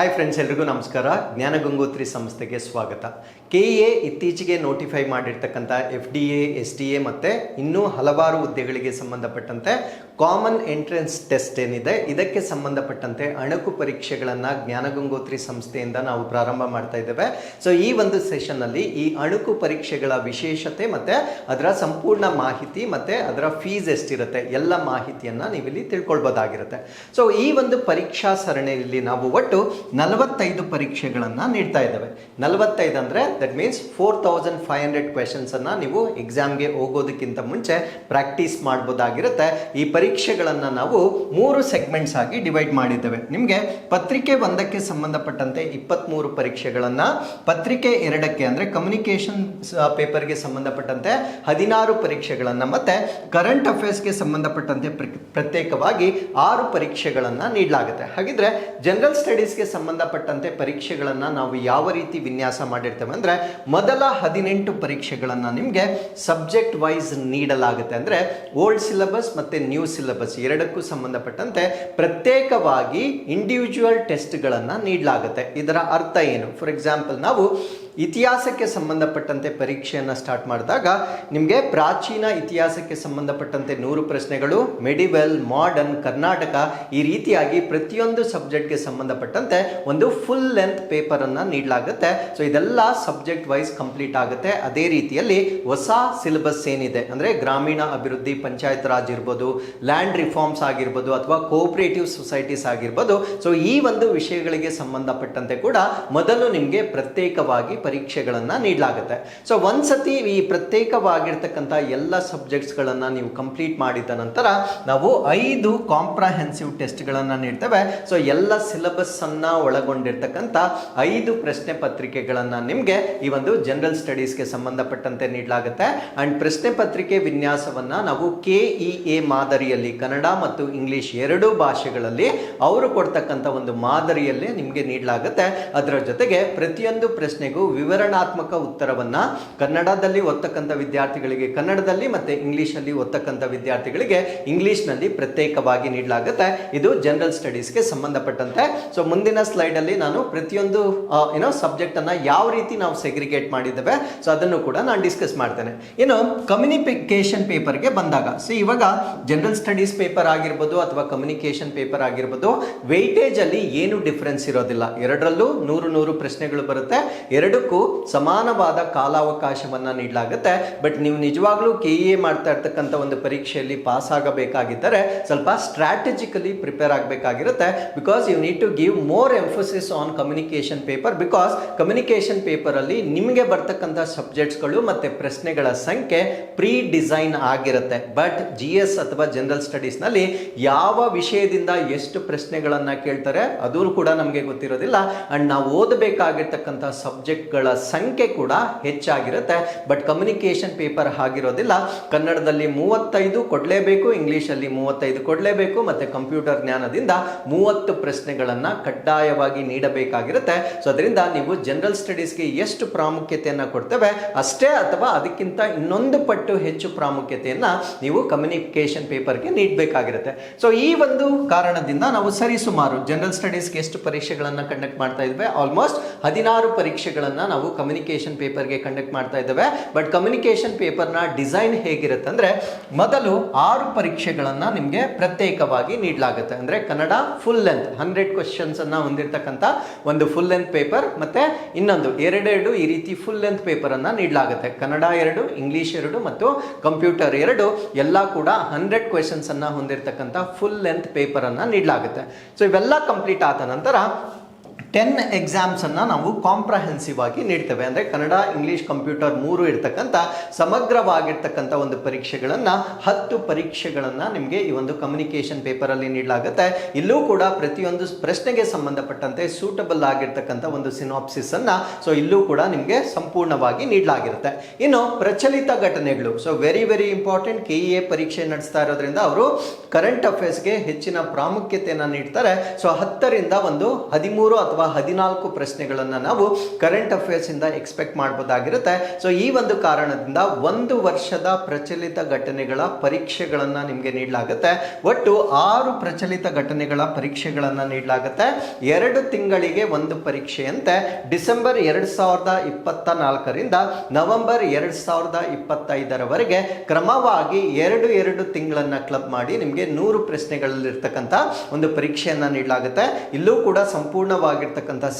Hi friends ಎಲ್ರಿಗೂ ನಮಸ್ಕಾರ. ಜ್ಞಾನ ಗಂಗೋತ್ರಿ ಸಂಸ್ಥೆಗೆ ಸ್ವಾಗತ. ಕೆ ಎ ಇತ್ತೀಚೆಗೆ ನೋಟಿಫೈ ಮಾಡಿರ್ತಕ್ಕಂಥ F D A S D A ಮತ್ತು ಇನ್ನೂ ಹಲವಾರು ಹುದ್ದೆಗಳಿಗೆ ಸಂಬಂಧಪಟ್ಟಂತೆ ಕಾಮನ್ ಎಂಟ್ರೆನ್ಸ್ ಟೆಸ್ಟ್ ಏನಿದೆ, ಇದಕ್ಕೆ ಸಂಬಂಧಪಟ್ಟಂತೆ ಅಣಕು ಪರೀಕ್ಷೆಗಳನ್ನು ಜ್ಞಾನ ಗಂಗೋತ್ರಿ ಸಂಸ್ಥೆಯಿಂದ ನಾವು ಪ್ರಾರಂಭ ಮಾಡ್ತಾ ಇದ್ದೇವೆ. ಸೊ ಈ ಒಂದು ಸೆಷನ್ನಲ್ಲಿ ಈ ಅಣುಕು ಪರೀಕ್ಷೆಗಳ ವಿಶೇಷತೆ ಮತ್ತು ಅದರ ಸಂಪೂರ್ಣ ಮಾಹಿತಿ ಮತ್ತು ಅದರ ಫೀಸ್ ಎಷ್ಟಿರುತ್ತೆ, ಎಲ್ಲ ಮಾಹಿತಿಯನ್ನು ನೀವಿಲ್ಲಿ ತಿಳ್ಕೊಳ್ಬೋದಾಗಿರುತ್ತೆ. ಸೊ ಈ ಒಂದು ಪರೀಕ್ಷಾ ಸರಣಿಯಲ್ಲಿ ನಾವು ಒಟ್ಟು ನಲವತ್ತೈದು ಪರೀಕ್ಷೆಗಳನ್ನು ನೀಡ್ತಾ ಇದ್ದಾವೆ. ನಲವತ್ತೈದು ಅಂದರೆ that means four thousand five hundred ಕ್ವೆಶನ್ಸನ್ನು ನೀವು ಎಕ್ಸಾಮ್ಗೆ ಹೋಗೋದಕ್ಕಿಂತ ಮುಂಚೆ ಪ್ರಾಕ್ಟೀಸ್ ಮಾಡ್ಬೋದಾಗಿರುತ್ತೆ. ಈ ಪರೀಕ್ಷೆಗಳನ್ನು ನಾವು ಮೂರು ಸೆಗ್ಮೆಂಟ್ಸ್ ಆಗಿ ಡಿವೈಡ್ ಮಾಡಿದ್ದೇವೆ. ನಿಮಗೆ ಪತ್ರಿಕೆ ಒಂದಕ್ಕೆ ಸಂಬಂಧಪಟ್ಟಂತೆ ಇಪ್ಪತ್ತ್ಮೂರು ಪರೀಕ್ಷೆಗಳನ್ನು, ಪತ್ರಿಕೆ ಎರಡಕ್ಕೆ ಅಂದರೆ ಕಮ್ಯುನಿಕೇಷನ್ ಪೇಪರ್ಗೆ ಸಂಬಂಧಪಟ್ಟಂತೆ ಹದಿನಾರು ಪರೀಕ್ಷೆಗಳನ್ನು ಮತ್ತು ಕರೆಂಟ್ ಅಫೇರ್ಸ್ಗೆ ಸಂಬಂಧಪಟ್ಟಂತೆ ಪ್ರ- ಪ್ರತ್ಯೇಕವಾಗಿ ಆರು ಪರೀಕ್ಷೆಗಳನ್ನು ನೀಡಲಾಗುತ್ತೆ. ಹಾಗಿದ್ರೆ ಜನರಲ್ ಸ್ಟಡೀಸ್ಗೆ ಸಂಬಂಧಪಟ್ಟಂತೆ ಪರೀಕ್ಷೆಗಳನ್ನು ನಾವು ಯಾವ ರೀತಿ ವಿನ್ಯಾಸ ಮಾಡಿರ್ತೇವೆ ಅಂದರೆ ಮೊದಲ ಹದಿನೆಂಟು ಪರೀಕ್ಷೆಗಳನ್ನು ನಿಮಗೆ ಸಬ್ಜೆಕ್ಟ್ ವೈಸ್ ನೀಡಲಾಗುತ್ತೆ ಅಂದರೆ ಓಲ್ಡ್ ಸಿಲೆಬಸ್ ಮತ್ತು ನ್ಯೂ ಸಿಲೆಬಸ್ ಎರಡಕ್ಕೂ ಸಂಬಂಧಪಟ್ಟಂತೆ ಪ್ರತ್ಯೇಕವಾಗಿ ಇಂಡಿವಿಜುವಲ್ ಟೆಸ್ಟ್ಗಳನ್ನು ನೀಡಲಾಗುತ್ತೆ. ಇದರ ಅರ್ಥ ಏನು? ಫಾರ್ ಎಕ್ಸಾಂಪಲ್ ನಾವು ಇತಿಹಾಸಕ್ಕೆ ಸಂಬಂಧಪಟ್ಟಂತೆ ಪರೀಕ್ಷೆಯನ್ನು ಸ್ಟಾರ್ಟ್ ಮಾಡಿದಾಗ ನಿಮಗೆ ಪ್ರಾಚೀನ ಇತಿಹಾಸಕ್ಕೆ ಸಂಬಂಧಪಟ್ಟಂತೆ ನೂರು ಪ್ರಶ್ನೆಗಳು ಮೆಡಿವೆಲ್ ಮಾಡರ್ನ್ ಕರ್ನಾಟಕ ಈ ರೀತಿಯಾಗಿ ಪ್ರತಿಯೊಂದು ಸಬ್ಜೆಕ್ಟ್ಗೆ ಸಂಬಂಧಪಟ್ಟಂತೆ ಒಂದು ಫುಲ್ ಲೆಂತ್ ಪೇಪರನ್ನು ನೀಡಲಾಗುತ್ತೆ. ಸೊ ಇದೆಲ್ಲ ಸಬ್ಜೆಕ್ಟ್ ವೈಸ್ ಕಂಪ್ಲೀಟ್ ಆಗುತ್ತೆ. ಅದೇ ರೀತಿಯಲ್ಲಿ ಹೊಸ ಸಿಲೆಬಸ್ ಏನಿದೆ, ಅಂದರೆ ಗ್ರಾಮೀಣ ಅಭಿವೃದ್ಧಿ ಪಂಚಾಯತ್ ರಾಜ್ ಇರ್ಬೋದು ಲ್ಯಾಂಡ್ ರಿಫಾರ್ಮ್ಸ್ ಆಗಿರ್ಬೋದು, ಅಥವಾ ಕೋಆಪರೇಟಿವ್ ಸೊಸೈಟೀಸ್ ಆಗಿರ್ಬೋದು. ಸೊ ಈ ಒಂದು ವಿಷಯಗಳಿಗೆ ಸಂಬಂಧಪಟ್ಟಂತೆ ಕೂಡ ಮೊದಲು ನಿಮಗೆ ಪ್ರತ್ಯೇಕವಾಗಿ ಪರೀಕ್ಷೆಗಳನ್ನು ನೀಡಲಾಗುತ್ತೆ. ಸೊ ಒಂದ್ಸತಿ ಈ ಪ್ರತ್ಯೇಕವಾಗಿರ್ತಕ್ಕಂಥ ಎಲ್ಲ ಸಬ್ಜೆಕ್ಟ್ಸ್ಗಳನ್ನು ನೀವು ಕಂಪ್ಲೀಟ್ ಮಾಡಿದ ನಂತರ ನಾವು ಐದು ಕಾಂಪ್ರಹೆನ್ಸಿವ್ ಟೆಸ್ಟ್ಗಳನ್ನು ನೀಡ್ತೇವೆ. ಸೊ ಎಲ್ಲ ಸಿಲೆಬಸ್ಸನ್ನು ಒಳಗೊಂಡಿರ್ತಕ್ಕಂಥ ಐದು ಪ್ರಶ್ನೆ ಪತ್ರಿಕೆಗಳನ್ನು ನಿಮಗೆ ಈ ಒಂದು ಜನರಲ್ ಸ್ಟಡೀಸ್ಗೆ ಸಂಬಂಧಪಟ್ಟಂತೆ ನೀಡಲಾಗುತ್ತೆ. ಆ್ಯಂಡ್ ಪ್ರಶ್ನೆ ಪತ್ರಿಕೆ ವಿನ್ಯಾಸವನ್ನು ನಾವು ಕೆ ಇ ಎ ಮಾದರಿಯಲ್ಲಿ ಕನ್ನಡ ಮತ್ತು ಇಂಗ್ಲೀಷ್ ಎರಡೂ ಭಾಷೆಗಳಲ್ಲಿ ಅವರು ಕೊಡ್ತಕ್ಕಂಥ ಒಂದು ಮಾದರಿಯಲ್ಲೇ ನಿಮಗೆ ನೀಡಲಾಗುತ್ತೆ. ಅದರ ಜೊತೆಗೆ ಪ್ರತಿಯೊಂದು ಪ್ರಶ್ನೆಗೂ ವಿವರಣಾತ್ಮಕ ಉತ್ತರವನ್ನ ಕನ್ನಡದಲ್ಲಿ ಓದ್ತಕ್ಕಂಥ ವಿದ್ಯಾರ್ಥಿಗಳಿಗೆ, ಕನ್ನಡದಲ್ಲಿ ಮತ್ತೆ ಇಂಗ್ಲೀಷಲ್ಲಿ ಓದ್ತಕ್ಕಂಥ ವಿದ್ಯಾರ್ಥಿಗಳಿಗೆ ಇಂಗ್ಲಿಷ್ನಲ್ಲಿ ಪ್ರತ್ಯೇಕವಾಗಿ ನೀಡಲಾಗುತ್ತೆ. ಇದು ಜನರಲ್ ಸ್ಟಡೀಸ್ಗೆ ಸಂಬಂಧಪಟ್ಟಂತೆ. ಸೊ ಮುಂದಿನ ಸ್ಲೈಡಲ್ಲಿ ನಾನು ಪ್ರತಿಯೊಂದು ಏನೋ ಸಬ್ಜೆಕ್ಟ್ ಅನ್ನ ಯಾವ ರೀತಿ ನಾವು ಸೆಗ್ರಿಗೇಟ್ ಮಾಡಿದ್ದೇವೆ ಸೊ ಅದನ್ನು ಕೂಡ ನಾನು ಡಿಸ್ಕಸ್ ಮಾಡ್ತೇನೆ. ಏನು ಕಮ್ಯುನಿಕೇಶನ್ ಪೇಪರ್ಗೆ ಬಂದಾಗ ಸೊ ಇವಾಗ ಜನರಲ್ ಸ್ಟಡೀಸ್ ಪೇಪರ್ ಆಗಿರ್ಬೋದು ಅಥವಾ ಕಮ್ಯುನಿಕೇಶನ್ ಪೇಪರ್ ಆಗಿರ್ಬೋದು ವೆಯ್ಟೇಜಲ್ಲಿ ಏನು ಡಿಫ್ರೆನ್ಸ್ ಇರೋದಿಲ್ಲ. ಎರಡರಲ್ಲೂ ನೂರು ನೂರು ಪ್ರಶ್ನೆಗಳು ಬರುತ್ತೆ. ಎರಡಕ್ಕೂ ಸಮಾನವಾದ ಕಾಲಾವಕಾಶವನ್ನ ನೀಡಲಾಗುತ್ತೆ. ಬಟ್ ನೀವು ನಿಜವಾಗ್ಲೂ ಕೆ ಎ ಮಾಡ್ತಾ ಇರ್ತಕ್ಕಂಥ ಒಂದು ಪರೀಕ್ಷೆಯಲ್ಲಿ ಪಾಸ್ ಆಗಬೇಕಾಗಿದ್ದರೆ ಸ್ವಲ್ಪ strategically prepare ಆಗಬೇಕಾಗಿರುತ್ತೆ. Because you need to give more emphasis on communication paper because communication ಪೇಪರಲ್ಲಿ ನಿಮಗೆ ಬರ್ತಕ್ಕಂಥ ಸಬ್ಜೆಕ್ಟ್ಸ್ಗಳು ಮತ್ತೆ ಪ್ರಶ್ನೆಗಳ ಸಂಖ್ಯೆ ಪ್ರೀ ಡಿಸೈನ್ ಆಗಿರುತ್ತೆ. ಬಟ್ ಜಿ ಎಸ್ ಅಥವಾ ಜನರಲ್ ಸ್ಟಡೀಸ್ನಲ್ಲಿ ಯಾವ ವಿಷಯದಿಂದ ಎಷ್ಟು ಪ್ರಶ್ನೆಗಳನ್ನು ಕೇಳ್ತಾರೆ, ಅದೂ ಕೂಡ ನಮಗೆ ಗೊತ್ತಿರೋದಿಲ್ಲ. ಅಂಡ್ ನಾವು ಓದಬೇಕಾಗಿರ್ತಕ್ಕಂಥ ಸಬ್ಜೆಕ್ಟ್ಗಳ ಸಂಖ್ಯೆ ಕೂಡ ಹೆಚ್ಚಾಗಿರುತ್ತೆ. ಬಟ್ ಕಮ್ಯುನಿಕೇಷನ್ ಪೇಪರ್ ಆಗಿರೋದಿಲ್ಲ ಕನ್ನಡದಲ್ಲಿ ಮೂವತ್ತೈದು ಕೊಡಲೇಬೇಕು, ಇಂಗ್ಲೀಷಲ್ಲಿ ಮೂವತ್ತೈದು ಕೊಡಲೇಬೇಕು, ಮತ್ತು ಕಂಪ್ಯೂಟರ್ ಜ್ಞಾನದಿಂದ ಮೂವತ್ತು ಪ್ರಶ್ನೆಗಳನ್ನು ಕಡ್ಡಾಯವಾಗಿ ನೀಡಬೇಕಾಗಿರುತ್ತೆ. ಸೊ ಅದರಿಂದ ನೀವು ಜನರಲ್ ಸ್ಟಡೀಸ್ಗೆ ಎಷ್ಟು ಪ್ರಾಮುಖ್ಯತೆಯನ್ನು ಕೊಡ್ತೇವೆ, ಅಷ್ಟೇ ಅಥವಾ ಅದಕ್ಕಿಂತ ಇನ್ನೊಂದು ಪಟ್ಟು ಹೆಚ್ಚು ಪ್ರಾಮುಖ್ಯತೆಯನ್ನು ನೀವು ಕಮ್ಯುನಿಕೇಷನ್ ಪೇಪರ್ಗೆ ನೀಡಬೇಕಾಗಿರುತ್ತೆ. ಸೊ ಈ ಒಂದು ಕಾರಣದಿಂದ ನಾವು ಸರಿಸುಮಾರು ಜನರಲ್ ಸ್ಟಡೀಸ್ಗೆ ಎಷ್ಟು ಪರೀಕ್ಷೆಗಳನ್ನು ಕಂಡಕ್ಟ್ ಮಾಡ್ತಾ ಇದ್ವಿ? ಆಲ್ಮೋಸ್ಟ್ ಹದಿನಾರು ಪರೀಕ್ಷೆಗಳನ್ನು ನಾವು ಕಮ್ಯುನಿಕೇಷನ್ ಪೇಪರ್ಗೆ ಕಂಡಕ್ಟ್ ಮಾಡ್ತಾ ಇದ್ದೇವೆ. ಬಟ್ ಕಮ್ಯುನಿಕೇಷನ್ ಪೇಪರ್ನ ಡಿಸೈನ್ ಹೇಗಿರುತ್ತೆ ಅಂದರೆ ಮೊದಲು ಆರು ಪರೀಕ್ಷೆಗಳನ್ನು ನಿಮಗೆ ಪ್ರತ್ಯೇಕವಾಗಿ ನೀಡಲಾಗುತ್ತೆ. ಅಂದರೆ ಕನ್ನಡ ಫುಲ್ ಲೆಂತ್ ಹಂಡ್ರೆಡ್ ಕ್ವಶನ್ಸನ್ನು ಹೊಂದಿರತಕ್ಕಂಥ ಒಂದು ಫುಲ್ ಲೆಂತ್ ಪೇಪರ್ ಮತ್ತು ಇನ್ನೊಂದು ಎರಡೆರಡು ಈ ರೀತಿ ಫುಲ್ ಲೆಂತ್ ಪೇಪರನ್ನು ನೀಡಲಾಗುತ್ತೆ. ಕನ್ನಡ ಎರಡು ಇಂಗ್ಲೀಷ್ ಎರಡು ಮತ್ತು ಕಂಪ್ಯೂಟರ್ ಎರಡು, ಎಲ್ಲ ಕೂಡ ಹಂಡ್ರೆಡ್ ಕ್ವೆಶನ್ಸನ್ನು ಹೊಂದಿರತಕ್ಕಂಥ ಫುಲ್ ಲೆಂತ್ ಪೇಪರನ್ನು ನೀಡಲಾಗುತ್ತೆ. ಸೊ ಇವೆಲ್ಲ ಕಂಪ್ಲೀಟ್ ಆದ ನಂತರ ಟೆನ್ ಎಕ್ಸಾಮ್ಸನ್ನು ನಾವು ಕಾಂಪ್ರಹೆನ್ಸಿವ್ ಆಗಿ ನೀಡ್ತೇವೆ. ಅಂದರೆ ಕನ್ನಡ, ಇಂಗ್ಲೀಷ್ ಕಂಪ್ಯೂಟರ್ ಮೂರು ಇರ್ತಕ್ಕಂಥ ಸಮಗ್ರವಾಗಿರ್ತಕ್ಕಂಥ ಒಂದು ಪರೀಕ್ಷೆಗಳನ್ನು, ಹತ್ತು ಪರೀಕ್ಷೆಗಳನ್ನು ನಿಮಗೆ ಈ ಒಂದು ಕಮ್ಯುನಿಕೇಷನ್ ಪೇಪರಲ್ಲಿ ನೀಡಲಾಗುತ್ತೆ. ಇಲ್ಲೂ ಕೂಡ ಪ್ರತಿಯೊಂದು ಪ್ರಶ್ನೆಗೆ ಸಂಬಂಧಪಟ್ಟಂತೆ ಸೂಟಬಲ್ ಆಗಿರ್ತಕ್ಕಂಥ ಒಂದು ಸಿನಾಪ್ಸಿಸ್ ಅನ್ನ ಸೊ ಇಲ್ಲೂ ಕೂಡ ನಿಮಗೆ ಸಂಪೂರ್ಣವಾಗಿ ನೀಡಲಾಗಿರುತ್ತೆ. ಇನ್ನು ಪ್ರಚಲಿತ ಘಟನೆಗಳು so very very important K A ಪರೀಕ್ಷೆ ನಡೆಸ್ತಾ ಇರೋದ್ರಿಂದ ಅವರು ಕರೆಂಟ್ ಅಫೇರ್ಸ್ಗೆ ಹೆಚ್ಚಿನ ಪ್ರಾಮುಖ್ಯತೆಯನ್ನು ನೀಡ್ತಾರೆ. ಸೊ ಹತ್ತರಿಂದ ಒಂದು ಹದಿಮೂರು ಅಥವಾ ಅಥವಾ ಹದಿನಾಲ್ಕು ಪ್ರಶ್ನೆಗಳನ್ನು ನಾವು ಕರೆಂಟ್ ಅಫೇರ್ಸ್ ಇಂದ ಎಕ್ಸ್ಪೆಕ್ಟ್ ಮಾಡಬಹುದಾಗಿರುತ್ತೆ ಸೊ ಈ ಒಂದು ಕಾರಣದಿಂದ ಒಂದು ವರ್ಷದ ಪ್ರಚಲಿತ ಘಟನೆಗಳ ಪರೀಕ್ಷೆಗಳನ್ನು ನಿಮಗೆ ನೀಡಲಾಗುತ್ತೆ. ಒಟ್ಟು ಆರು ಪ್ರಚಲಿತ ಘಟನೆಗಳ ಪರೀಕ್ಷೆಗಳನ್ನು ನೀಡಲಾಗುತ್ತೆ. ಎರಡು ತಿಂಗಳಿಗೆ ಒಂದು ಪರೀಕ್ಷೆಯಂತೆ ಡಿಸೆಂಬರ್ ಎರಡು ಸಾವಿರದ ಇಪ್ಪತ್ತ ನಾಲ್ಕರಿಂದ ನವೆಂಬರ್ ಎರಡು ಸಾವಿರದ ಇಪ್ಪತ್ತೈದರವರೆಗೆ ಕ್ರಮವಾಗಿ ಎರಡು ಎರಡು ತಿಂಗಳನ್ನ ಕ್ಲಬ್ ಮಾಡಿ ನಿಮಗೆ ನೂರು ಪ್ರಶ್ನೆಗಳಲ್ಲಿರ್ತಕ್ಕಂಥ ಒಂದು ಪರೀಕ್ಷೆಯನ್ನು ನೀಡಲಾಗುತ್ತೆ. ಇಲ್ಲೂ ಕೂಡ ಸಂಪೂರ್ಣವಾಗಿರ್ತಕ್ಕಂಥ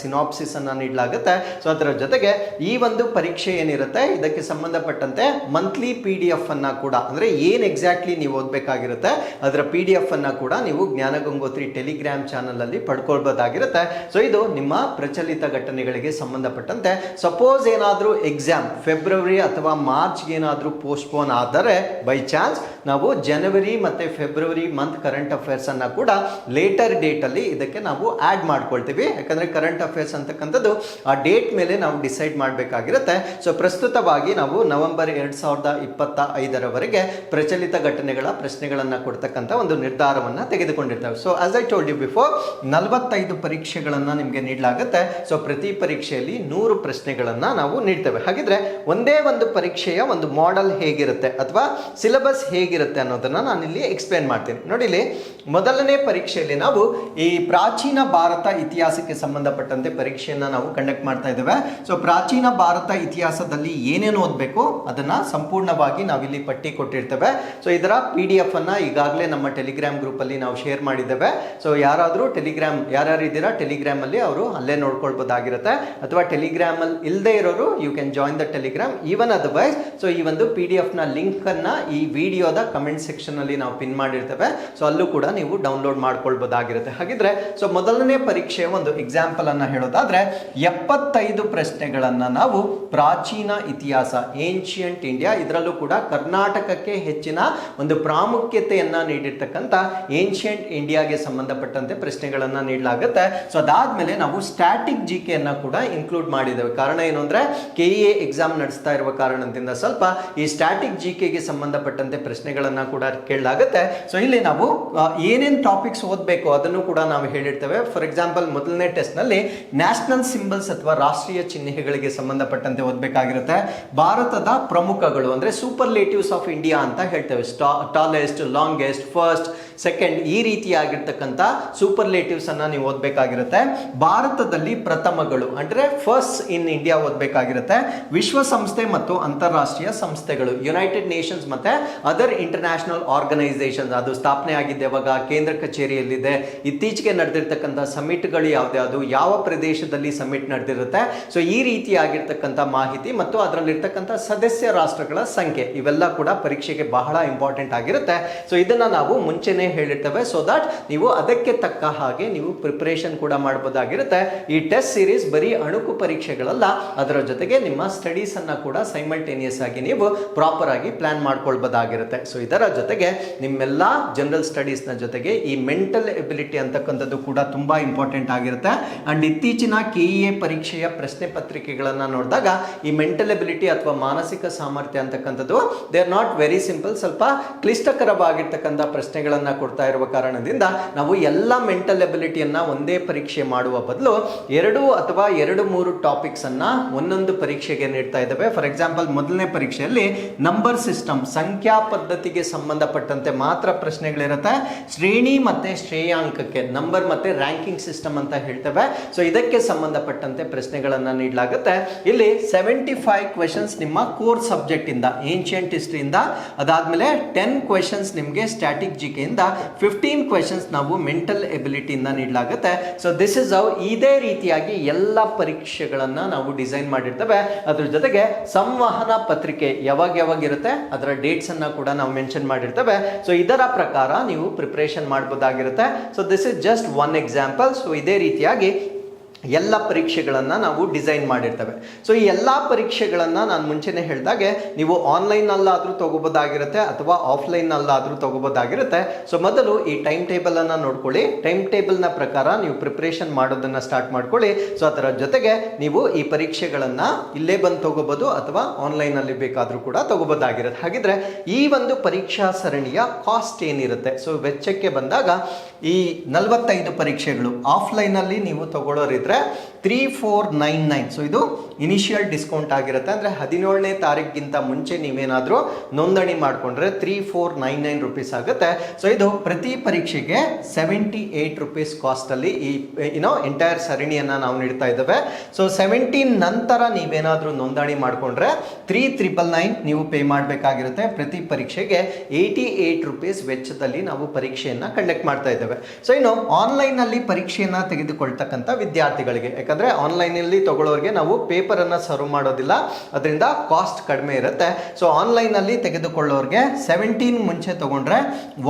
ಸಿನಾಪ್ಸಿಸ್ ಅನ್ನ ನೀಡಲಾಗುತ್ತೆ. ಸೊ ಅದರ ಜೊತೆಗೆ ಈ ಒಂದು ಪರೀಕ್ಷೆ ಏನಿರುತ್ತೆ, ಇದಕ್ಕೆ ಸಂಬಂಧಪಟ್ಟಂತೆ ಮಂತ್ಲಿ ಪಿ ಡಿ ಎಫ್ ಅನ್ನ ಕೂಡ, ಅಂದ್ರೆ ಏನ್ ಎಕ್ಸಾಕ್ಟ್ಲಿ ನೀವು ಓದಬೇಕಾಗಿರುತ್ತೆ, ಅದರ ಪಿ ಡಿ ಎಫ್ ಅನ್ನ ಕೂಡ ನೀವು ಜ್ಞಾನ ಗಂಗೋತ್ರಿ ಟೆಲಿಗ್ರಾಮ್ ಚಾನಲ್ ಅಲ್ಲಿ ಪಡ್ಕೊಳ್ಬೋದಾಗಿರುತ್ತೆ. ಸೊ ಇದು ನಿಮ್ಮ ಪ್ರಚಲಿತ ಘಟನೆಗಳಿಗೆ ಸಂಬಂಧಪಟ್ಟಂತೆ. ಸಪೋಸ್ ಏನಾದರೂ ಎಕ್ಸಾಮ್ ಫೆಬ್ರವರಿ ಅಥವಾ ಮಾರ್ಚ್ ಏನಾದರೂ ಪೋಸ್ಟ್ಪೋನ್ ಆದರೆ ಬೈ ಚಾನ್ಸ್ ನಾವು ಜನವರಿ ಮತ್ತೆ ಫೆಬ್ರವರಿ ಮಂತ್ ಕರೆಂಟ್ ಅಫೇರ್ಸ್ ಅನ್ನ ಕೂಡ ಲೇಟರ್ ಡೇಟ್ ಅಲ್ಲಿ ಇದಕ್ಕೆ ನಾವು ಆಡ್ ಮಾಡ್ಕೊಳ್ತೀವಿ. ಯಾಕಂದ್ರೆ ಕರೆಂಟ್ ಅಫೇರ್ಸ್ ಅಂತಕ್ಕಂಥದ್ದು, ಆ ಡೇಟ್ ಮೇಲೆ ನಾವು ಡಿಸೈಡ್ ಮಾಡಬೇಕಾಗಿರುತ್ತೆ. ಸೊ ಪ್ರಸ್ತುತವಾಗಿ ನಾವು ನವೆಂಬರ್ ಎರಡು ಸಾವಿರದ ಇಪ್ಪತ್ತ ಐದರವರೆಗೆ ಪ್ರಚಲಿತ ಘಟನೆಗಳ ಪ್ರಶ್ನೆಗಳನ್ನು ಕೊಡ್ತಕ್ಕಂಥ ಒಂದು ನಿರ್ಧಾರವನ್ನ ತೆಗೆದುಕೊಂಡಿರ್ತೇವೆ. So as I told you before ನಲವತ್ತೈದು ಪರೀಕ್ಷೆಗಳನ್ನು ನಿಮಗೆ ನೀಡಲಾಗುತ್ತೆ. ಸೊ ಪ್ರತಿ ಪರೀಕ್ಷೆಯಲ್ಲಿ ನೂರು ಪ್ರಶ್ನೆಗಳನ್ನು ನಾವು ನೀಡ್ತೇವೆ. ಹಾಗಿದ್ರೆ ಒಂದೇ ಒಂದು ಪರೀಕ್ಷೆಯ ಒಂದು ಮಾಡೆಲ್ ಹೇಗಿರುತ್ತೆ ಅಥವಾ ಸಿಲೆಬಸ್ ಹೇಗಿರುತ್ತೆ ಅನ್ನೋದನ್ನ ನಾನು ಇಲ್ಲಿ ಎಕ್ಸ್ಪ್ಲೇನ್ ಮಾಡ್ತೀನಿ. ನೋಡಿಲಿ ಮೊದಲನೇ ಪರೀಕ್ಷೆಯಲ್ಲಿ ನಾವು ಈ ಪ್ರಾಚೀನ ಭಾರತ ಇತಿಹಾಸಕ್ಕೆ ಸಂಬಂಧಪಟ್ಟಂತೆ ಪರೀಕ್ಷೆಯನ್ನ ನಾವು ಕಂಡಕ್ಟ್ ಮಾಡ್ತಾ ಇದ್ದೇವೆ. ಸೊ ಪ್ರಾಚೀನ ಭಾರತ ಇತಿಹಾಸದಲ್ಲಿ ಏನೇನು ಓದಬೇಕು ಅದನ್ನ ಸಂಪೂರ್ಣವಾಗಿ ನಾವಿಲ್ಲಿ ಪಟ್ಟಿ ಕೊಟ್ಟಿರ್ತೇವೆ. ಸೊ ಇದರ ಪಿ ಡಿ ಎಫ್ ಅನ್ನ ಈಗಾಗಲೇ ನಮ್ಮ ಟೆಲಿಗ್ರಾಮ್ ಗ್ರೂಪ್ ಅಲ್ಲಿ ನಾವು ಶೇರ್ ಮಾಡಿದ್ದೇವೆ. ಸೊ ಯಾರಾದರೂ ಟೆಲಿಗ್ರಾಮ್ ಯಾರ್ಯಾರು ಇದ್ದೀರಾ ಟೆಲಿಗ್ರಾಮ್ ಅಲ್ಲಿ ಅವರು ಅಲ್ಲೇ ನೋಡ್ಕೊಳ್ಬೋದಾಗಿರುತ್ತೆ. ಅಥವಾ ಟೆಲಿಗ್ರಾಮ್ ಅಲ್ಲಿ ಇಲ್ಲದೆ ಇರೋರು you can join the Telegram even otherwise so ಈ ಒಂದು ಪಿ ಡಿ ಲಿಂಕ್ ಅನ್ನ ಈ ವಿಡಿಯೋದ ಕಮೆಂಟ್ ಸೆಕ್ಷನ್ ಅಲ್ಲಿ ನಾವು ಪಿನ್ ಮಾಡಿರ್ತೇವೆ. ಸೊ ಅಲ್ಲೂ ಕೂಡ ನೀವು ಡೌನ್ಲೋಡ್ ಮಾಡ್ಕೊಳ್ಬೋದಾಗಿರುತ್ತೆ. ಹಾಗಿದ್ರೆ ಸೊ ಮೊದಲನೇ ಪರೀಕ್ಷೆ ಒಂದು ಎಕ್ಸಾಂಪಲ್ ಅನ್ನ ಹೇಳೋದಾದ್ರೆ ಎಪ್ಪತ್ತೈದು ಪ್ರಶ್ನೆಗಳನ್ನ ನಾವು ಪ್ರಾಚೀನ ಇತಿಹಾಸ ಏನ್ಷಿಯಂಟ್ ಇಂಡಿಯಾ ಇದರಲ್ಲೂ ಕೂಡ ಕರ್ನಾಟಕಕ್ಕೆ ಹೆಚ್ಚಿನ ಒಂದು ಪ್ರಾಮುಖ್ಯತೆಯನ್ನ ನೀಡಿರ್ತಕ್ಕಂಥ ಏನ್ಷಿಯಂಟ್ ಇಂಡಿಯಾಗೆ ಸಂಬಂಧಪಟ್ಟಂತೆ ಪ್ರಶ್ನೆಗಳನ್ನ ನೀಡಲಾಗುತ್ತೆ. ಸೊ ಅದಾದ್ಮೇಲೆ ನಾವು ಸ್ಟ್ಯಾಟಿಕ್ ಜಿ ಕೆಯನ್ನು ಕೂಡ ಇನ್ಕ್ಲೂಡ್ ಮಾಡಿದ್ದೇವೆ. ಕಾರಣ ಏನು ಅಂದ್ರೆ ಕೆ ಎ ಎಕ್ಸಾಮ್ ನಡೆಸ್ತಾ ಇರುವ ಕಾರಣದಿಂದ ಸ್ವಲ್ಪ ಈ ಸ್ಟ್ಯಾಟಿಕ್ ಜಿ ಕೆಗೆ ಸಂಬಂಧಪಟ್ಟಂತೆ ಪ್ರಶ್ನೆಗಳನ್ನ ಕೂಡ ಕೇಳಲಾಗುತ್ತೆ. ಸೊ ಇಲ್ಲಿ ನಾವು ಏನೇನ್ ಟಾಪಿಕ್ಸ್ ಓದಬೇಕು ಅದನ್ನು ಕೂಡ ನಾವು ಹೇಳಿರ್ತೇವೆ. ಫಾರ್ ಎಕ್ಸಾಂಪಲ್ ಮೊದಲನೇ ಟೆಸ್ಟ್ ನಲ್ಲಿ ನ್ಯಾಷನಲ್ ಸಿಂಬಲ್ಸ್ ಅಥವಾ ರಾಷ್ಟ್ರೀಯ ಚಿಹ್ನೆಗಳಿಗೆ ಸಂಬಂಧಪಟ್ಟಂತೆ ಓದಬೇಕಾಗಿರುತ್ತೆ. ಭಾರತದ ಪ್ರಮುಖಗಳು ಅಂದ್ರೆ ಸೂಪರ್ಲೇಟಿವ್ಸ್ ಆಫ್ ಇಂಡಿಯಾ ಅಂತ ಹೇಳ್ತೇವೆ. ಟಾಲೆಸ್ಟ್ ಲಾಂಗೆಸ್ಟ್ ಫಸ್ಟ್ ಸೆಕೆಂಡ್ ಈ ರೀತಿಯಾಗಿರ್ತಕ್ಕಂಥ ಸೂಪರ್ಲೇಟಿವ್ಸ್ ಅನ್ನ ನೀವು ಓದಬೇಕಾಗಿರುತ್ತೆ. ಭಾರತದಲ್ಲಿ ಪ್ರಥಮಗಳು, ಅಂದ್ರೆ ಫಸ್ಟ್ ಇನ್ ಇಂಡಿಯಾ ಓದಬೇಕಾಗಿರುತ್ತೆ. ವಿಶ್ವಸಂಸ್ಥೆ ಮತ್ತು ಅಂತಾರಾಷ್ಟ್ರೀಯ ಸಂಸ್ಥೆಗಳು ಯುನೈಟೆಡ್ ನೇಷನ್ಸ್ ಮತ್ತೆ ಅದರ್ ಇಂಟರ್ನ್ಯಾಷನಲ್ ಆರ್ಗನೈಸೇಷನ್ಸ್ ಅದು ಸ್ಥಾಪನೆ ಆಗಿದೆ ಯಾವಾಗ ಕೇಂದ್ರ ಕಚೇರಿಯಲ್ಲಿದೆ. ಇತ್ತೀಚೆಗೆ ನಡೆದಿರ್ತಕ್ಕಂಥ ಸಮಿಟ್ಗಳು ಯಾವ್ದ್ಯಾವುದು ಯಾವ ಪ್ರದೇಶದಲ್ಲಿ ಸಮಿಟ್ ನಡೆದಿರುತ್ತೆ. ಸೊ ಈ ರೀತಿಯಾಗಿರ್ತಕ್ಕಂಥ ಮಾಹಿತಿ ಮತ್ತು ಅದರಲ್ಲಿರ್ತಕ್ಕಂಥ ಸದಸ್ಯ ರಾಷ್ಟ್ರಗಳ ಸಂಖ್ಯೆ, ಇವೆಲ್ಲ ಕೂಡ ಪರೀಕ್ಷೆಗೆ ಬಹಳ ಇಂಪಾರ್ಟೆಂಟ್ ಆಗಿರುತ್ತೆ. ಸೊ ಇದನ್ನು ನಾವು ಮುಂಚೆನೆ ಹೇಳಿರ್ತೇವೆ. ಸೊ ದಟ್ ನೀವು ಅದಕ್ಕೆ ತಕ್ಕ ಹಾಗೆ ನೀವು ಪ್ರಿಪರೇಷನ್ ಕೂಡ ಮಾಡಬಹುದಾಗಿರುತ್ತೆ ಈ ಟೆಸ್ಟ್ ಸೀರೀಸ್ ಬರೀ ಅಣುಕು ಪರೀಕ್ಷೆಗಳಲ್ಲ, ಅದರ ಜೊತೆಗೆ ನಿಮ್ಮ ಸ್ಟಡೀಸ್ ಅನ್ನ ಕೂಡ ಸೈಮಲ್ಟೇನಿಯಸ್ ಆಗಿ ನೀವು ಪ್ರಾಪರ್ ಆಗಿ ಪ್ಲಾನ್ ಮಾಡ್ಕೊಳ್ಬೋದಾಗಿರುತ್ತೆ. ಸೊ ಇದರ ಜೊತೆಗೆ ನಿಮ್ಮೆಲ್ಲ ಜನರಲ್ ಸ್ಟಡೀಸ್ನ ಜೊತೆಗೆ ಈ ಮೆಂಟಲ್ ಎಬಿಲಿಟಿ ಅಂತಕ್ಕಂಥದ್ದು ಕೂಡ ತುಂಬಾ ಇಂಪಾರ್ಟೆಂಟ್ ಆಗಿರುತ್ತೆ. ಅಂಡ್ ಇತ್ತೀಚಿನ ಕೆ ಎ ಪರೀಕ್ಷೆಯ ಪ್ರಶ್ನೆ ಪತ್ರಿಕೆಗಳನ್ನ ನೋಡಿದಾಗ ಈ ಮೆಂಟಲ್ ಎಬಿಲಿಟಿ ಅಥವಾ ಮಾನಸಿಕ ಸಾಮರ್ಥ್ಯ ಅಂತಕ್ಕಂಥದ್ದು they are not very simple ಸ್ವಲ್ಪ ಕ್ಲಿಷ್ಟಕರವಾಗಿರ್ತಕ್ಕಂಥ ಪ್ರಶ್ನೆಗಳನ್ನ ಕೊಡ್ತಾ ಇರುವ ಕಾರಣದಿಂದ ನಾವು ಎಲ್ಲ ಮೆಂಟಲ್ ಎಬಿಲಿಟಿಯನ್ನು ಒಂದೇ ಪರೀಕ್ಷೆ ಮಾಡುವ ಬದಲು ಎರಡು ಅಥವಾ ಎರಡು ಮೂರು ಟಾಪಿಕ್ಸ್ ಅನ್ನ ಒಂದೊಂದು ಪರೀಕ್ಷೆಗೆ ನೀಡ್ತಾ ಇದ್ದಾವೆ. ಫಾರ್ ಎಕ್ಸಾಂಪಲ್ ಮೊದಲನೇ ಪರೀಕ್ಷೆಯಲ್ಲಿ ನಂಬರ್ ಸಿಸ್ಟಮ್ ಸಂಖ್ಯಾ ಪದ್ಧತಿಗೆ ಸಂಬಂಧಪಟ್ಟಂತೆ ಮಾತ್ರ ಪ್ರಶ್ನೆಗಳಿರುತ್ತೆ. ಶ್ರೇಣಿ ಮತ್ತೆ ಶ್ರೇಯಾಂಕಕ್ಕೆ ನಂಬರ್ ಮತ್ತೆ ರ್ಯಾಂಕಿಂಗ್ ಸಿಸ್ಟಮ್ ಅಂತ ಹೇಳ್ತೇವೆ. ಸೊ ಇದಕ್ಕೆ ಸಂಬಂಧಪಟ್ಟಂತೆ ಪ್ರಶ್ನೆಗಳನ್ನ ನೀಡಲಾಗುತ್ತೆ. ಇಲ್ಲಿ ಸೆವೆಂಟಿ ಫೈವ್ ಕ್ವೆಶನ್ಸ್ ನಿಮ್ಮ ಕೋರ್ ಸಬ್ಜೆಕ್ಟಿಂದ ಏನ್ಷಿಯಂಟ್ ಹಿಸ್ಟ್ರಿಯಿಂದ ಅದಾದ್ಮೇಲೆ ಟೆನ್ ಕ್ವೆಶನ್ಸ್ ನಿಮಗೆ ಸ್ಟ್ಯಾಟಿಕ್ ಜಿಕೆಯಿಂದ ಫಿಫ್ಟೀನ್ ಕ್ವೆಶನ್ಸ್ ನಾವು ಮೆಂಟಲ್ ಎಬಿಲಿಟಿಯಿಂದ ನೀಡಲಾಗುತ್ತೆ. ಸೊ ದಿಸ್ ಇಸ್ ಅವ್ ಇದೇ ರೀತಿಯಾಗಿ ಎಲ್ಲ ಪರೀಕ್ಷೆಗಳನ್ನ ನಾವು ಡಿಸೈನ್ ಮಾಡಿರ್ತೇವೆ. ಅದ್ರ ಜೊತೆಗೆ ಸಂವಹನ ಪತ್ರಿಕೆ ಯಾವಾಗ ಯಾವಾಗ ಇರುತ್ತೆ, ಅದರ ಡೇಟ್ಸ್ ಅನ್ನ ಕೂಡ ನಾವು ಮೆನ್ಷನ್ ಮಾಡಿರ್ತೇವೆ. ಸೊ ಇದರ ಪ್ರಕಾರ ನೀವು preparation ಮಾಡ್ಬೋದಾಗಿರುತ್ತೆ. So this is just one example so ಇದೇ ರೀತಿಯಾಗಿ ಎಲ್ಲ ಪರೀಕ್ಷೆಗಳನ್ನು ನಾವು ಡಿಸೈನ್ ಮಾಡಿರ್ತೇವೆ. ಸೊ ಈ ಎಲ್ಲ ಪರೀಕ್ಷೆಗಳನ್ನು ನಾನು ಮುಂಚೆನೇ ಹೇಳಿದಾಗೆ ನೀವು ಆನ್ಲೈನಲ್ಲಾದರೂ ತೊಗೋಬೋದಾಗಿರುತ್ತೆ ಅಥವಾ ಆಫ್ಲೈನಲ್ಲಾದರೂ ತೊಗೋಬೋದಾಗಿರುತ್ತೆ. ಸೊ ಮೊದಲು ಈ ಟೈಮ್ ಟೇಬಲನ್ನು ನೋಡ್ಕೊಳ್ಳಿ. ಟೈಮ್ ಟೇಬಲ್ನ ಪ್ರಕಾರ ನೀವು ಪ್ರಿಪ್ರೇಷನ್ ಮಾಡೋದನ್ನು ಸ್ಟಾರ್ಟ್ ಮಾಡ್ಕೊಳ್ಳಿ. ಸೊ ಅದರ ಜೊತೆಗೆ ನೀವು ಈ ಪರೀಕ್ಷೆಗಳನ್ನು ಇಲ್ಲೇ ಬಂದು ತೊಗೋಬೋದು ಅಥವಾ ಆನ್ಲೈನಲ್ಲಿ ಬೇಕಾದರೂ ಕೂಡ ತೊಗೋಬೋದಾಗಿರುತ್ತೆ. ಹಾಗಿದ್ರೆ ಈ ಒಂದು ಪರೀಕ್ಷಾ ಸರಣಿಯ ಕಾಸ್ಟ್ ಏನಿರುತ್ತೆ? ಸೊ ವೆಚ್ಚಕ್ಕೆ ಬಂದಾಗ ಈ ನಲವತ್ತೈದು ಪರೀಕ್ಷೆಗಳು ಆಫ್ಲೈನಲ್ಲಿ ನೀವು ತಗೊಳ್ಳೋರಿದ್ರೆ ಮಾಡಿಕೊಂಡ್ರೆ three four nine nine so ಇದು ಇನಿಷಿಯಲ್ ಡಿಸ್ಕೌಂಟ್ ಆಗಿರುತ್ತೆ. ಅಂದರೆ ಹದಿನೇಳನೇ ತಾರೀಕಿಗಿಂತ ಮುಂಚೆ ನೀವೇನಾದರೂ ನೋಂದಣಿ ಮಾಡಿಕೊಂಡ್ರೆ three four nine nine rupees ಆಗುತ್ತೆ. ಸೊ ಇದು ಪ್ರತಿ ಪರೀಕ್ಷೆಗೆ ಸೆವೆಂಟಿ ಏಯ್ಟ್ ರುಪೀಸ್ ಕಾಸ್ಟಲ್ಲಿ ಈ ಏನೋ ಎಂಟೈರ್ ಸರಣಿಯನ್ನು ನಾವು ನೀಡ್ತಾ ಇದ್ದೇವೆ. ಸೊ ಸೆವೆಂಟೀನ್ ನಂತರ ನೀವೇನಾದರೂ ನೋಂದಣಿ ಮಾಡಿಕೊಂಡ್ರೆ ತ್ರೀ ತ್ರಿಬಲ್ ನೈನ್ ನೀವು ಪೇ ಮಾಡಬೇಕಾಗಿರುತ್ತೆ. ಪ್ರತಿ ಪರೀಕ್ಷೆಗೆ ಏಯ್ಟಿ ಏಯ್ಟ್ ರುಪೀಸ್ ವೆಚ್ಚದಲ್ಲಿ ನಾವು ಪರೀಕ್ಷೆಯನ್ನು ಕಂಡಕ್ಟ್ ಮಾಡ್ತಾ ಇದ್ದೇವೆ. ಸೊ ಇನ್ನು ಆನ್ಲೈನಲ್ಲಿ ಪರೀಕ್ಷೆಯನ್ನು ತೆಗೆದುಕೊಳ್ತಕ್ಕಂಥ ವಿದ್ಯಾರ್ಥಿಗಳಿಗೆ. ಯಾಕಂದರೆ ಆನ್ಲೈನಲ್ಲಿ ತಗೊಳ್ಳೋರಿಗೆ ನಾವು ಪೇಪರನ್ನು ಸರ್ವ್ ಮಾಡೋದಿಲ್ಲ. ಅದರಿಂದ ಕಾಸ್ಟ್ ಕಡಿಮೆ ಇರುತ್ತೆ. ಸೊ ಆನ್ಲೈನಲ್ಲಿ ತೆಗೆದುಕೊಳ್ಳೋರಿಗೆ ಸೆವೆಂಟೀನ್ ಮುಂಚೆ ತಗೊಂಡ್ರೆ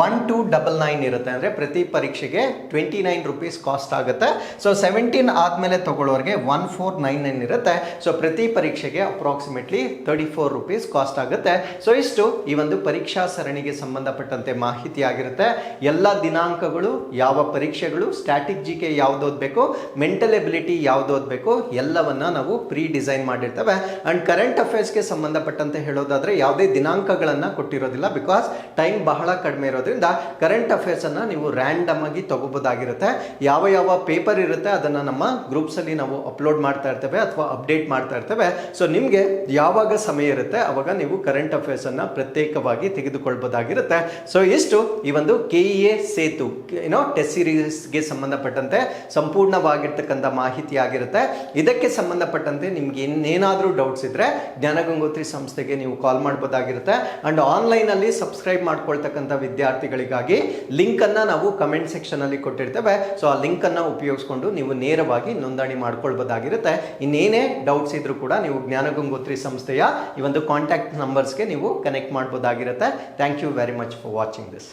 ಒನ್ ಟು ಡಬಲ್ ನೈನ್ ಇರುತ್ತೆ. ಅಂದರೆ ಪ್ರತಿ ಪರೀಕ್ಷೆಗೆ ಟ್ವೆಂಟಿ ನೈನ್ ರುಪೀಸ್ ಕಾಸ್ಟ್ ಆಗುತ್ತೆ. ಸೊ ಸೆವೆಂಟೀನ್ ಆದಮೇಲೆ ತಗೊಳ್ಳೋರಿಗೆ ಒನ್ ಫೋರ್ ನೈನ್ ನೈನ್ ಇರುತ್ತೆ. ಸೊ ಪ್ರತಿ ಪರೀಕ್ಷೆಗೆ approximately thirty four rupees cost ಆಗುತ್ತೆ. ಸೊ ಇಷ್ಟು ಈ ಒಂದು ಪರೀಕ್ಷಾ ಸರಣಿಗೆ ಸಂಬಂಧಪಟ್ಟಂತೆ ಮಾಹಿತಿ ಆಗಿರುತ್ತೆ. ಎಲ್ಲ ದಿನಾಂಕಗಳು, ಯಾವ ಪರೀಕ್ಷೆಗಳು ಸ್ಟ್ಯಾಟಿಕ್ ಜಿ ಕೆ ಯಾವ್ದು ಮೆಂಟಲ್ ಎಬಿಲಿಟಿ ಯಾವ್ದು ಓದಬೇಕು ಎಲ್ಲವನ್ನ ನಾವು ಪ್ರೀ ಡಿಸೈನ್ ಮಾಡಿರ್ತೇವೆ. ಅಂಡ್ ಕರೆಂಟ್ ಅಫೇರ್ಸ್ಗೆ ಸಂಬಂಧಪಟ್ಟಂತೆ ಹೇಳೋದಾದ್ರೆ ಯಾವುದೇ ದಿನಾಂಕಗಳನ್ನ ಕೊಟ್ಟಿರೋದಿಲ್ಲ ಬಿಕಾಸ್ ಟೈಮ್ ಬಹಳ ಕಡಿಮೆ ಇರೋದ್ರಿಂದ ಕರೆಂಟ್ ಅಫೇರ್ಸ್ ಅನ್ನ ನೀವು ರ್ಯಾಂಡಮ್ ಆಗಿ ತಗೋಬೋದಾಗಿರುತ್ತೆ. ಯಾವ ಯಾವ ಪೇಪರ್ ಇರುತ್ತೆ ಅದನ್ನ ನಮ್ಮ ಗ್ರೂಪ್ಸ್ ಅಲ್ಲಿ ನಾವು ಅಪ್ಲೋಡ್ ಮಾಡ್ತಾ ಇರ್ತೇವೆ ಅಥವಾ ಅಪ್ಡೇಟ್ ಮಾಡ್ತಾ ಇರ್ತೇವೆ. ಸೊ ನಿಮಗೆ ಯಾವಾಗ ಸಮಯ ಇರುತ್ತೆ ಅವಾಗ ನೀವು ಕರೆಂಟ್ ಅಫೇರ್ಸ್ ಅನ್ನ ಪ್ರತ್ಯೇಕವಾಗಿ ತೆಗೆದುಕೊಳ್ಬೋದಾಗಿರುತ್ತೆ. ಸೊ ಇಷ್ಟು ಈ ಒಂದು ಕೆ ಎ ಸೇತು ಏನೋ ಟೆಸ್ಟ್ ಸೀರೀಸ್ಗೆ ಸಂಬಂಧಪಟ್ಟಂತೆ ಸಂಪೂರ್ಣವಾಗಿರ್ತಕ್ಕಂಥ ಮಾಹಿತಿ ಆಗಿರುತ್ತೆ ಇದಕ್ಕೆ ಸಂಬಂಧಪಟ್ಟಂತೆ ನಿಮ್ಗೆ ಇನ್ನೇನಾದರೂ ಡೌಟ್ಸ್ ಇದ್ರೆ ಜ್ಞಾನಗಂಗೋತ್ರಿ ಸಂಸ್ಥೆಗೆ ನೀವು ಕಾಲ್ ಮಾಡ್ಬೋದಾಗಿರುತ್ತೆ. ಅಂಡ್ ಆನ್ಲೈನಲ್ಲಿ ಸಬ್ಸ್ಕ್ರೈಬ್ ಮಾಡ್ಕೊಳ್ತಕ್ಕಂಥ ವಿದ್ಯಾರ್ಥಿಗಳಿಗಾಗಿ ಲಿಂಕನ್ನು ನಾವು ಕಮೆಂಟ್ ಸೆಕ್ಷನಲ್ಲಿ ಕೊಟ್ಟಿರ್ತೇವೆ. ಸೊ ಆ ಲಿಂಕನ್ನು ಉಪಯೋಗಿಸ್ಕೊಂಡು ನೀವು ನೇರವಾಗಿ ನೋಂದಣಿ ಮಾಡ್ಕೊಳ್ಬೋದಾಗಿರುತ್ತೆ. ಇನ್ನೇನೇ ಡೌಟ್ಸ್ ಇದ್ರೂ ಕೂಡ ನೀವು ಜ್ಞಾನಗಂಗೋತ್ರಿ ಸಂಸ್ಥೆಯ ಈ ಒಂದು ಕಾಂಟ್ಯಾಕ್ಟ್ ನಂಬರ್ಸ್ಗೆ ನೀವು connect ಮಾಡ್ಬೋದಾಗಿರುತ್ತೆ. Thank you very much for watching this